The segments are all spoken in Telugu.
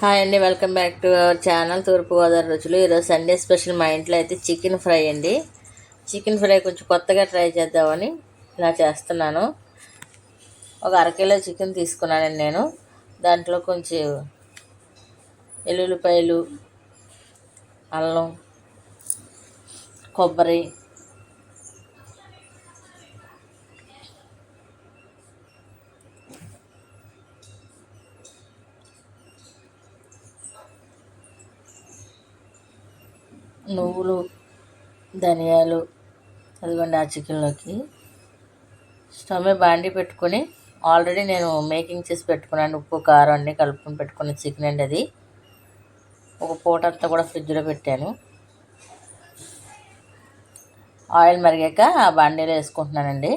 హాయ్ అండి welcome back to our channel Thurpugodavari Ruchulu. ఈరోజు సండే స్పెషల్ మా ఇంట్లో అయితే చికెన్ ఫ్రై అండి. చికెన్ ఫ్రై కొంచెం కొత్తగా ట్రై చేద్దామని ఇలా చేస్తున్నాను. ఒక అరకిలో చికెన్ తీసుకున్నానండి నేను. దాంట్లో కొంచెం ఎల్లుల్లిపాయలు అల్లం కొబ్బరి నువ్వులు ధనియాలు అదిగోండి ఆ చికెన్లోకి. స్టవ్ మీద బాండి పెట్టుకొని ఆల్రెడీ నేను మేకింగ్ చేసి పెట్టుకున్నాను. ఉప్పు కారం అన్నీ కలుపుకొని పెట్టుకున్న చికెన్ అండి అది. ఒక పూట అంతా కూడా ఫ్రిడ్జ్లో పెట్టాను. ఆయిల్ మరిగాక ఆ బాండీలో వేసుకుంటున్నానండి.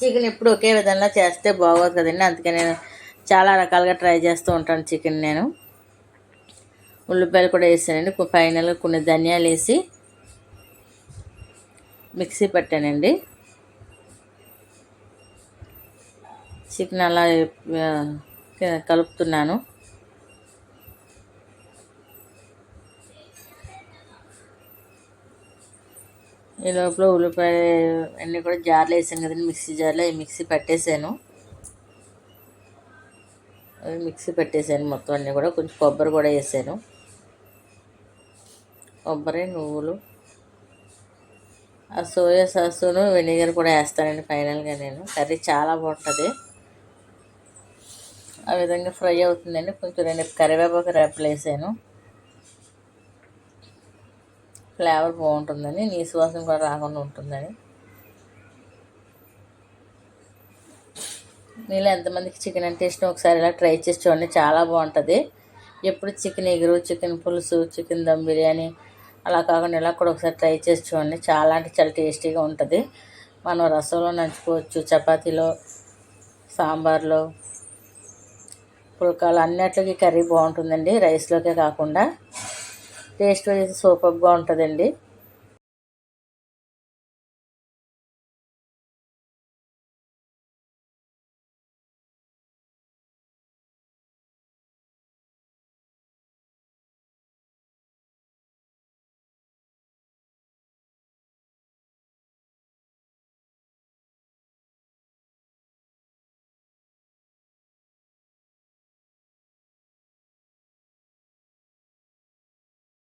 చికెన్ ఎప్పుడు ఒకే విధంగా చేస్తే బాగోదు కదండి. అందుకే నేను చాలా రకాలుగా ట్రై చేస్తూ ఉంటాను చికెన్ నేను. ఉల్లిపాయలు కూడా వేసానండి. ఫైనల్గా కొన్ని ధనియాలు వేసి మిక్సీ పెట్టానండి. చికెన్ అలా కలుపుతున్నాను. ఈ లోపల ఉల్లిపాయ అన్నీ కూడా జార్లు వేసాను కదండి మిక్సీ జార్లో మిక్సీ పెట్టేశాను అవి మిక్సీ పెట్టేశాను మొత్తం అన్నీ కూడా కొంచెం కొబ్బరి కూడా వేసాను. కొబ్బరి నువ్వులు ఆ సోయా సాసును వెనిగర్ కూడా వేస్తానండి ఫైనల్గా నేను. కర్రీ చాలా బాగుంటుంది. ఆ విధంగా ఫ్రై అవుతుందండి. కొంచెం నేను కరివేపాకు రేపలు వేసాను. ఫ్లేవర్ బాగుంటుందని నీసువాసన కూడా రాకుండా ఉంటుందని. మీలో ఎంతమందికి చికెన్ అంటే ఇష్టం? ఒకసారి ఇలా ట్రై చేసి చూడండి. చాలా బాగుంటుంది. ఎప్పుడు చికెన్ ఎగురు చికెన్ పులుసు చికెన్ దమ్ బిర్యానీ అలా కాకుండా ఇలా కూడా ఒకసారి ట్రై చేసి చూడండి. చాలా అంటే చాలా టేస్టీగా ఉంటుంది. మనం రసంలో నంచుకోవచ్చు చపాతీలో సాంబార్లో పుల్కాలు అన్నిటికి కర్రీ బాగుంటుందండి. రైస్లోకే కాకుండా. టేస్ట్ అయితే సూపర్గా ఉంటుందండి.